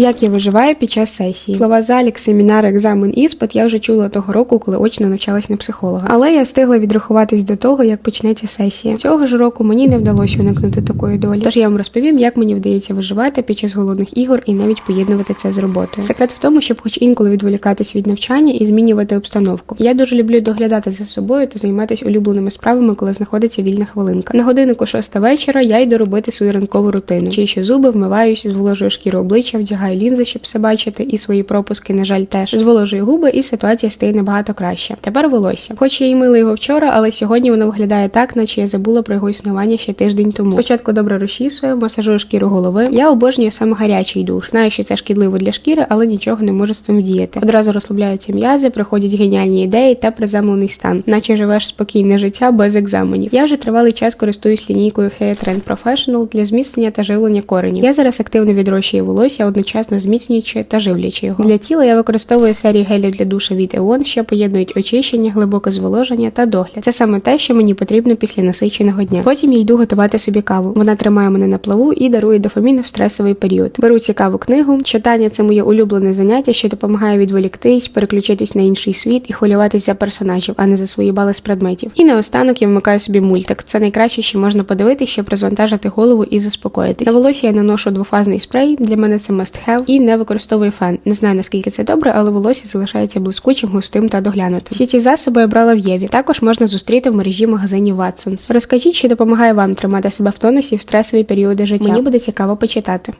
Як я виживаю під час сесії? Слова залік, семінар, екзамен, іспит я вже чула того року, коли очно навчалась на психолога. Але я встигла відрахуватись до того, як почнеться сесія. Цього ж року мені не вдалося уникнути такої долі. Тож я вам розповім, як мені вдається виживати під час голодних ігор і навіть поєднувати це з роботою. Секрет в тому, щоб хоч інколи відволікатись від навчання і змінювати обстановку. Я дуже люблю доглядати за собою та займатися улюбленими справами, коли знаходиться вільна хвилинка. На годиннику шоста вечора я йду робити свою ранкову рутину. Чищу зуби, вмиваюся, зволожую шкіру обличчя, вдягаю лінзи, щоб все бачити, і свої пропуски, на жаль, теж зволожую губи, і ситуація стає набагато краще. Тепер волосся. Хоч я й мила його вчора, але сьогодні воно виглядає так, наче я забула про його існування ще тиждень тому. Спочатку добре розчісую, масажую шкіру голови. Я обожнюю саме гарячий душ. Знаю, що це шкідливо для шкіри, але нічого не можу з цим вдіяти. Одразу розслабляються м'язи, приходять геніальні ідеї та приземлений стан, наче живеш спокійне життя без екзаменів. Я вже тривалий час користуюсь лінійкою Hair Trend Professional для зміцнення та живлення коренів. Я зараз активно відрощую волосся, одночасно зміцнюючи та живлячи його. Для тіла я використовую серію гелів для душу від EON, що поєднують очищення, глибоке зволоження та догляд. Це саме те, що мені потрібно після насиченого дня. Потім я йду готувати собі каву. Вона тримає мене на плаву і дарує дофамін в стресовий період. Беру цікаву книгу. Читання це моє улюблене заняття, що допомагає відволіктись, переключитись на інший світ і хвилюватись за персонажів, а не за свої бали з предметів. І наостанок я вмикаю собі мультик. Це найкраще, що можна подивитися, щоб розвантажити голову і заспокоїтись. На волосся я наношу двофазний спрей. Для мене це must have і не використовую фен. Не знаю наскільки це добре, але волосся залишається блискучим, густим та доглянутим. Всі ці засоби я брала в Єві. Також можна зустріти в мережі магазинів Watsons. Розкажіть, що допомагає вам тримати себе в тонусі в стресові періоди життя. Мені буде цікаво почитати.